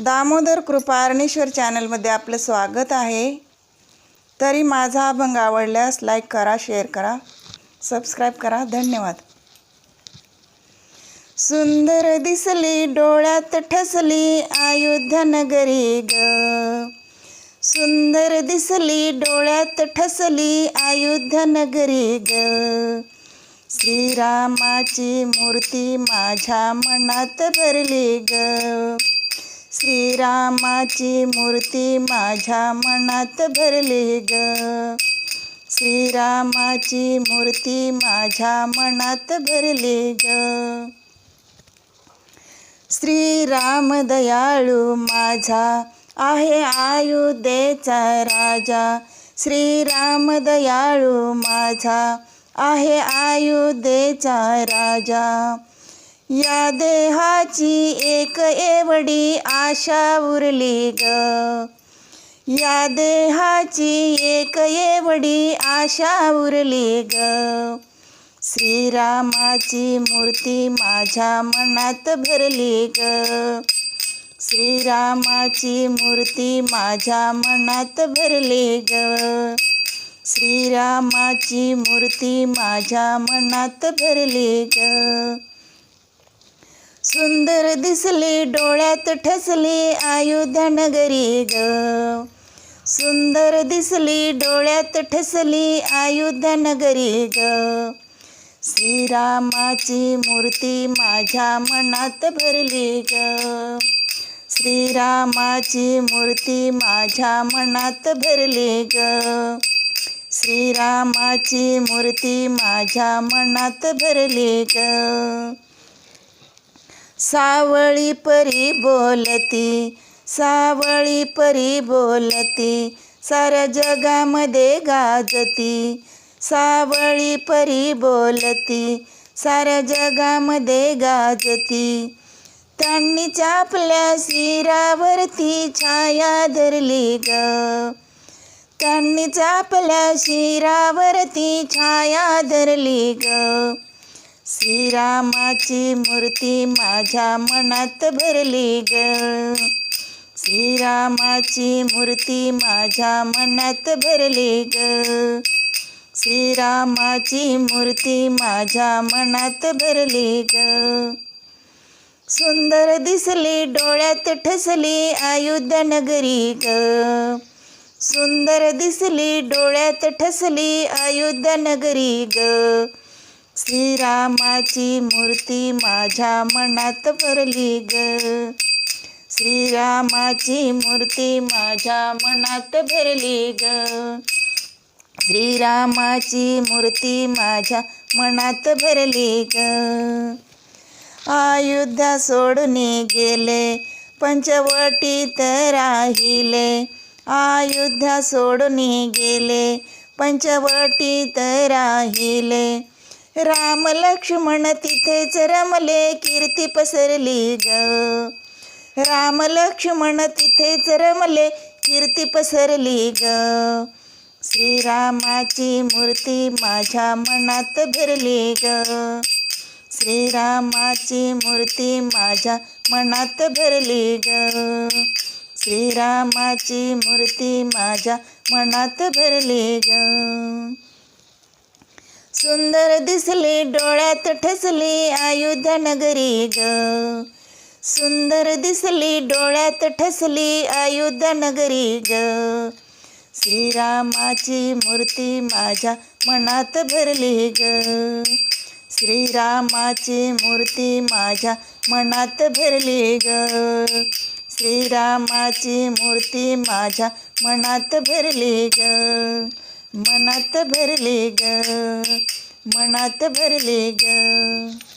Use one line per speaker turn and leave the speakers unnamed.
दामोदर कृपारणेश्वर चॅनलमध्ये आपलं स्वागत आहे. तरी माझा अभंग आवडल्यास लाईक करा शेअर करा सबस्क्राईब करा. धन्यवाद. सुंदर दिसली डोळ्यात ठसली अयोध्या नगरी ग. सुंदर दिसली डोळ्यात ठसली अयोध्या नगरी ग. श्रीरामाची मूर्ती माझ्या मनात भरली ग. श्रीरामाची मूर्ती माझ्या मनात भरली ग. श्रीरामाची मूर्ती माझ्या मनात भरली ग. श्रीराम दयाळू माझा आहे आयुधेचा राजा. श्रीराम दयाळू माझा आहे आयुधेचा राजा. या देहाची एक एवढी आशा उरली ग. या देहाची एक एवढी आशा उरली ग. श्रीरामाची मूर्ती माझ्या मनात भरली ग. श्रीरामाची मूर्ती माझ्या मनात भरली ग. श्रीरामाची मूर्ती माझ्या मनात भरली ग. सुंदर दिसली डोळ्यात ठसली अयोध्या नगरी ग. सुंदर दिसली डोळ्यात ठसली अयोध्या नगरी ग. श्रीरामाची मूर्ती माझ्या मनात भरली ग. श्रीरामाची मूर्ती माझ्या मनात भरली ग. श्रीरामाची मूर्ती माझ्या मनात भरली ग. सावळी परी बोलती सावळी परी बोलती साऱ्या जगामध्ये गाजती. सावळी परी बोलती साऱ्या जगामध्ये गाजती. त्यांनी आपल्या शिरावरती छाया धरली ग. त्यांनी आपल्या शिरावरती छाया धरली ग. श्रीरामाची मूर्ती माझ्या मनात भरली ग. श्रीरामाची मूर्ती माझ्या मनात भरली ग. श्रीरामाची मूर्ती माझ्या मनात भरली ग. सुंदर दिसली डोळ्यात ठसली आयुध नगरी ग. सुंदर दिसली डोळ्यात ठसली आयुध नगरी ग. श्रीरामाची मूर्ती माझ्या मनात भरली ग. श्रीरामाची मूर्ती माझ्या मनात भरली ग. श्रीरामाची मूर्ती माझ्या मनात भरली ग. अयोध्या सोडून गेले पंचवटीत राहिले. अयोध्या सोडून गेले पंचवटीत राहिले. राम लक्ष्मण तिथेच रमले कीर्ती पसरली ग. राम लक्ष्मण तिथेच रमले कीर्ती पसरली ग. श्रीरामाची मूर्ती माझ्या मनात भरली ग. श्रीरामाची मूर्ती माझ्या मनात भरली ग. श्रीरामाची मूर्ती माझ्या मनात भरली ग. सुंदर दिसली डोळ्यात ठसली अयोध्या नगरी ग. सुंदर दिसली डोळ्यात ठसली अयोध्या नगरी ग. श्रीरामाची मूर्ती माझ्या मनात भरली ग. श्रीरामाची मूर्ती माझ्या मनात भरली ग. श्रीरामाची मूर्ती माझ्या मनात भरली ग. मनात भरले ग मनात भरले ग.